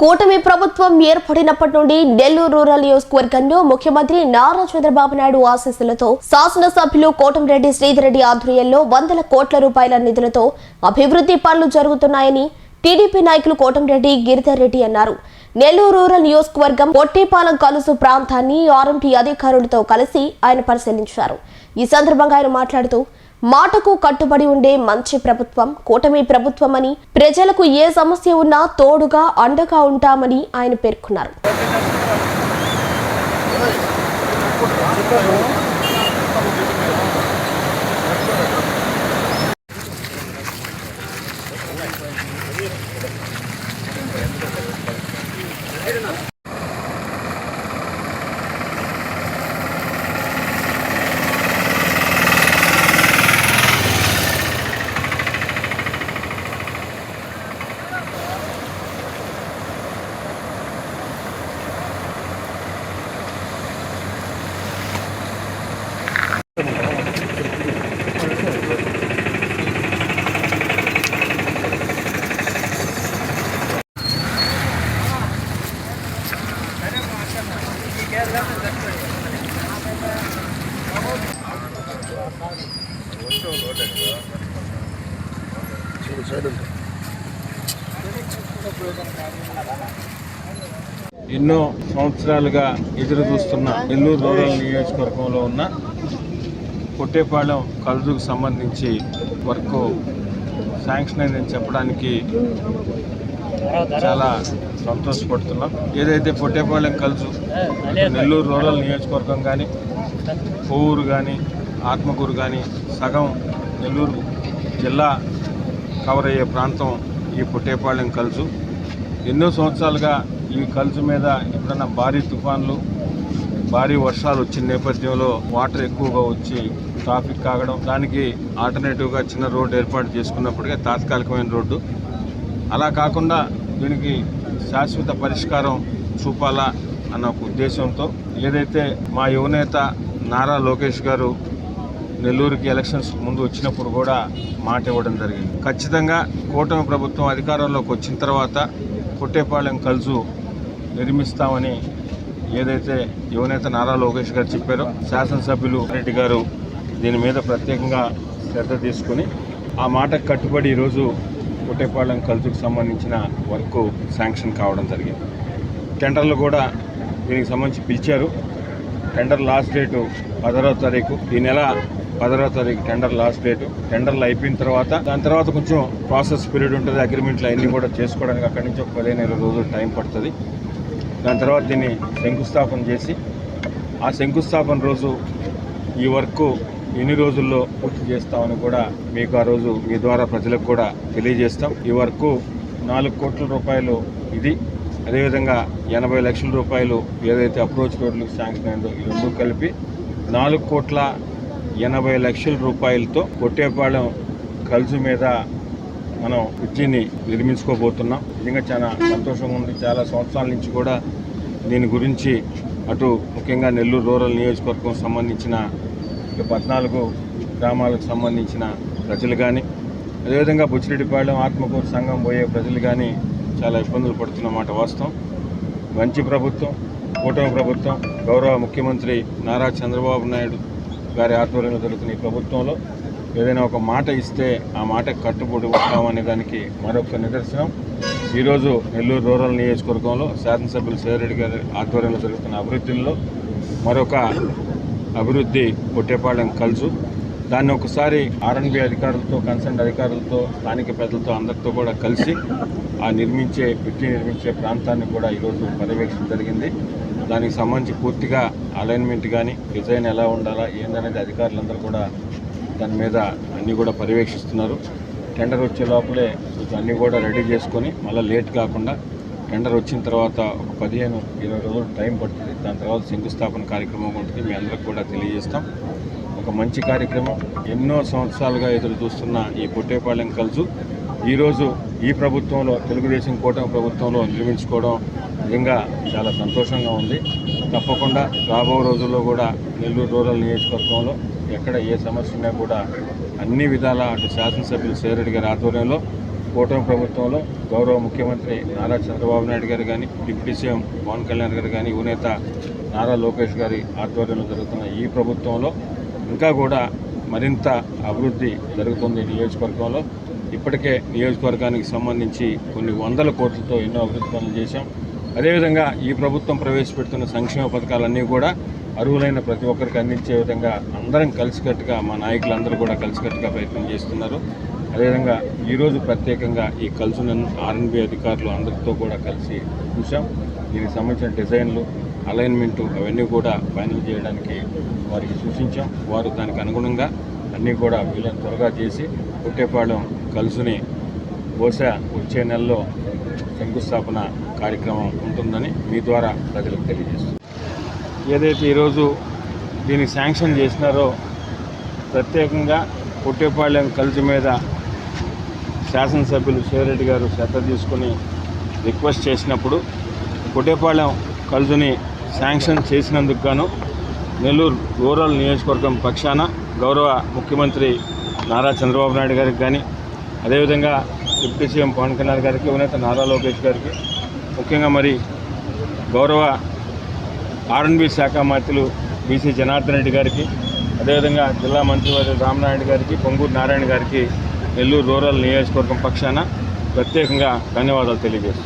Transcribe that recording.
కూటమి ప్రభుత్వం ఏర్పడినప్పటి నుండి నెల్లూరు రూరల్ నియోజకవర్గంలో ముఖ్యమంత్రి నారా చంద్రబాబు నాయుడు ఆశీస్సులతో శాసనసభ్యులు కోటంరెడ్డి శ్రీధర్ రెడ్డి ఆధ్వర్యంలో వందల కోట్ల రూపాయల నిధులతో అభివృద్ధి పనులు జరుగుతున్నాయని టీడీపీ నాయకులు కోటమిరెడ్డి గిరిధర్ రెడ్డి అన్నారు. నెల్లూరు రూరల్ నియోజకవర్గం పొట్టిపాలెం కలుసు ప్రాంతాన్ని ఆర్ఎంపీ అధికారులతో కలిసి ఆయన పరిశీలించారు. ఈ సందర్భంగా ఆయన మాట్లాడుతూ మాటకు కట్టుబడి ఉండే మంచి ప్రభుత్వం కూటమి ప్రభుత్వం అని ప్రజలకు ఏ సమస్య ఉన్నా తోడుగా అండగా ఉంటామని ఆయన పేర్కొన్నారు. ఎన్నో సంవత్సరాలుగా ఎదురు చూస్తున్న నెల్లూరు రూరల్ నియోజకవర్గంలో ఉన్న కొట్టేపాలెం కలుజుకు సంబంధించి వర్క్ శాంక్షన్ అయిందని చెప్పడానికి చాలా సంతోషపడుతున్నాం. ఏదైతే పొట్టేపాలెం కలుజు నెల్లూరు రూరల్ నియోజకవర్గం కానీ కొవ్వూరు కానీ ఆత్మకూరు కానీ సగం నెల్లూరు జిల్లా కవర్ అయ్యే ప్రాంతం ఈ పుట్టేపాళెం కలుసు. ఎన్నో సంవత్సరాలుగా ఈ కలుసు మీద ఎప్పుడన్నా భారీ తుఫాన్లు భారీ వర్షాలు వచ్చిన నేపథ్యంలో వాటర్ ఎక్కువగా వచ్చి ట్రాఫిక్ కాగడం దానికి ఆల్టర్నేటివ్గా చిన్న రోడ్డు ఏర్పాటు చేసుకున్నప్పటికీ తాత్కాలికమైన రోడ్డు. అలా కాకుండా దీనికి శాశ్వత పరిష్కారం చూపాలా అన్న ఒక ఉద్దేశంతో ఏదైతే మా యువనేత నారా లోకేష్ గారు నెల్లూరుకి ఎలక్షన్స్ ముందు వచ్చినప్పుడు కూడా మాట ఇవ్వడం జరిగింది. ఖచ్చితంగా కూటమి ప్రభుత్వం అధికారంలోకి వచ్చిన తర్వాత కొట్టేపాలెం కలుసు నిర్మిస్తామని ఏదైతే యువనేత నారా లోకేష్ గారు చెప్పారో శాసనసభ్యులు రెడ్డి గారు దీని మీద ప్రత్యేకంగా శ్రద్ధ తీసుకుని ఆ మాటకు కట్టుబడి ఈరోజు కొట్టేపాలెం కలుసుకు సంబంధించిన వర్క్ శాంక్షన్ కావడం జరిగింది. టెండర్లు కూడా దీనికి సంబంధించి పిలిచారు. టెండర్ లాస్ట్ డేటు పదహారో తారీఖు. ఈ నెల పదహారవ తారీఖు టెండర్ లాస్ట్ డేటు. టెండర్లు అయిపోయిన తర్వాత దాని తర్వాత కొంచెం ప్రాసెస్ పీరియడ్ ఉంటుంది అగ్రిమెంట్లు అవన్నీ కూడా చేసుకోవడానికి అక్కడి నుంచి ఒక పదిహేను ఇరవై రోజులు టైం పడుతుంది. దాని తర్వాత దీన్ని శంకుస్థాపన చేసి ఆ శంకుస్థాపన రోజు ఈ వర్క్ ఎన్ని రోజుల్లో పూర్తి చేస్తామని కూడా మీకు ఆ రోజు మీ ద్వారా ప్రజలకు కూడా తెలియజేస్తాం. ఈ వర్క్ నాలుగు కోట్ల రూపాయలు ఇది. అదేవిధంగా ఎనభై లక్షల రూపాయలు ఏదైతే అప్రోచ్ రోడ్లకు శాంక్షన్ అయిందో ఈ రెండు కలిపి నాలుగు కోట్ల ఎనభై లక్షల రూపాయలతో కొట్టేపాలెం కలుసు మీద మనం ఇడ్లీని నిర్మించుకోబోతున్నాం. నిజంగా చాలా సంతోషంగా ఉంది. చాలా సంవత్సరాల నుంచి కూడా దీని గురించి అటు ముఖ్యంగా నెల్లూరు రూరల్ నియోజకవర్గం సంబంధించిన పద్నాలుగు గ్రామాలకు సంబంధించిన ప్రజలు కానీ అదేవిధంగా బుచ్చిరెడ్డిపాళెం ఆత్మకూరు సంఘం పోయే ప్రజలు కానీ చాలా ఇబ్బందులు పడుతున్నమాట వాస్తవం. మంచి ప్రభుత్వం కూటమి ప్రభుత్వం గౌరవ ముఖ్యమంత్రి నారా చంద్రబాబు నాయుడు గారి ఆధ్వర్యంలో జరుగుతున్న ఈ ప్రభుత్వంలో ఏదైనా ఒక మాట ఇస్తే ఆ మాటకు కట్టుబడి ఉంటామనే దానికి మరొక నిదర్శనం. ఈరోజు నెల్లూరు రూరల్ నియోజకవర్గంలో శాసనసభ్యులు సేరెడ్డి గారి ఆధ్వర్యంలో జరుగుతున్న అభివృద్ధిలో మరొక అభివృద్ధి కొట్టేపాలెం కలుసు దాన్ని ఒకసారి ఆర్ఎన్బి అధికారులతో కన్సర్న్ అధికారులతో స్థానిక ప్రజలతో అందరితో కూడా కలిసి ఆ నిర్మించే బ్రిడ్జి నిర్మించే ప్రాంతాన్ని కూడా ఈరోజు పర్యవేక్షణ జరిగింది. దానికి సంబంధించి పూర్తిగా అలైన్మెంట్ కానీ డిజైన్ ఎలా ఉండాలా ఏందనేది అధికారులందరూ కూడా దాని మీద అన్నీ కూడా పర్యవేక్షిస్తున్నారు. టెండర్ వచ్చే లోపలే అన్నీ కూడా రెడీ చేసుకొని మళ్ళీ లేట్ కాకుండా టెండర్ వచ్చిన తర్వాత ఒక పదిహేను ఇరవై రోజులు టైం పడుతుంది. దాని తర్వాత శంకుస్థాపన కార్యక్రమం ఉంటుంది. మీ అందరికి కూడా తెలియజేస్తాం. ఒక మంచి కార్యక్రమం. ఎన్నో సంవత్సరాలుగా ఎదురు చూస్తున్న ఈ పొట్టేపాలెం కలుసు. ఈరోజు ఈ ప్రభుత్వంలో తెలుగుదేశం కూటమి ప్రభుత్వంలో నిర్మించుకోవడం నిజంగా చాలా సంతోషంగా ఉంది. తప్పకుండా రాబో రోజుల్లో కూడా నెల్లూరు రూరల్ నియోజకవర్గంలో ఎక్కడ ఏ సమస్య ఉన్నా కూడా అన్ని విధాల అటు శాసనసభ్యులు సేరెడ్డి గారి ఆధ్వర్యంలో కూటమి ప్రభుత్వంలో గౌరవ ముఖ్యమంత్రి నారా చంద్రబాబు నాయుడు గారు కానీ డిప్యూటీ సీఎం పవన్ కళ్యాణ్ గారు కానీ యువనేత నారా లోకేష్ గారి ఆధ్వర్యంలో జరుగుతున్న ఈ ప్రభుత్వంలో ఇంకా కూడా మరింత అభివృద్ధి జరుగుతుంది నియోజకవర్గంలో. ఇప్పటికే నియోజకవర్గానికి సంబంధించి కొన్ని వందల కోట్లతో ఎన్నో అభివృద్ధి పనులు చేశాం. అదేవిధంగా ఈ ప్రభుత్వం ప్రవేశపెడుతున్న సంక్షేమ పథకాలన్నీ కూడా అర్హులైన ప్రతి ఒక్కరికి అందించే విధంగా అందరం కలిసికట్టుగా మా నాయకులందరూ కూడా కలిసికట్టుగా ప్రయత్నం చేస్తున్నారు. అదేవిధంగా ఈరోజు ప్రత్యేకంగా ఈ కలుసున్న ఆర్ఎన్బి అధికారులు అందరితో కూడా కలిసి చూసాం దీనికి సంబంధించిన డిజైన్లు అలైన్మెంటు అవన్నీ కూడా ఫైనల్ చేయడానికి వారికి సూచించాం. వారు దానికి అనుగుణంగా అన్నీ కూడా వీళ్ళని త్వరగా చేసి పుట్టేపాళెం కలుసుని బహుశా వచ్చే నెలలో శంకుస్థాపన కార్యక్రమం ఉంటుందని మీ ద్వారా ప్రజలకు తెలియజేస్తుంది ఏదైతే ఈరోజు దీన్ని శాంక్షన్ చేసినారో ప్రత్యేకంగా పుట్టేపాళ్యం కలిసి మీద శాసనసభ్యులు శివరెడ్డి గారు శ్రద్ధ తీసుకుని రిక్వెస్ట్ చేసినప్పుడు పుట్టేపాళ్యం కలుసుని శాంక్షన్ చేసినందుకు గాను నెల్లూరు రూరల్ నియోజకవర్గం పక్షాన గౌరవ ముఖ్యమంత్రి నారా చంద్రబాబు నాయుడు గారికి కానీ అదేవిధంగా డిప్యూటీ సీఎం పవన్ కళ్యాణ్ గారికి ఉన్నత నారా లోకేష్ గారికి ముఖ్యంగా మరి గౌరవ ఆర్ఎన్బి శాఖ మంత్రులు బీసీ జనార్దన్ రెడ్డి గారికి అదేవిధంగా జిల్లా మంత్రివర్య రామనాయుడు గారికి పొంగూరు నారాయణ గారికి నెల్లూరు రూరల్ నియోజకవర్గం పక్షాన ప్రత్యేకంగా ధన్యవాదాలు తెలియజేస్తున్నాను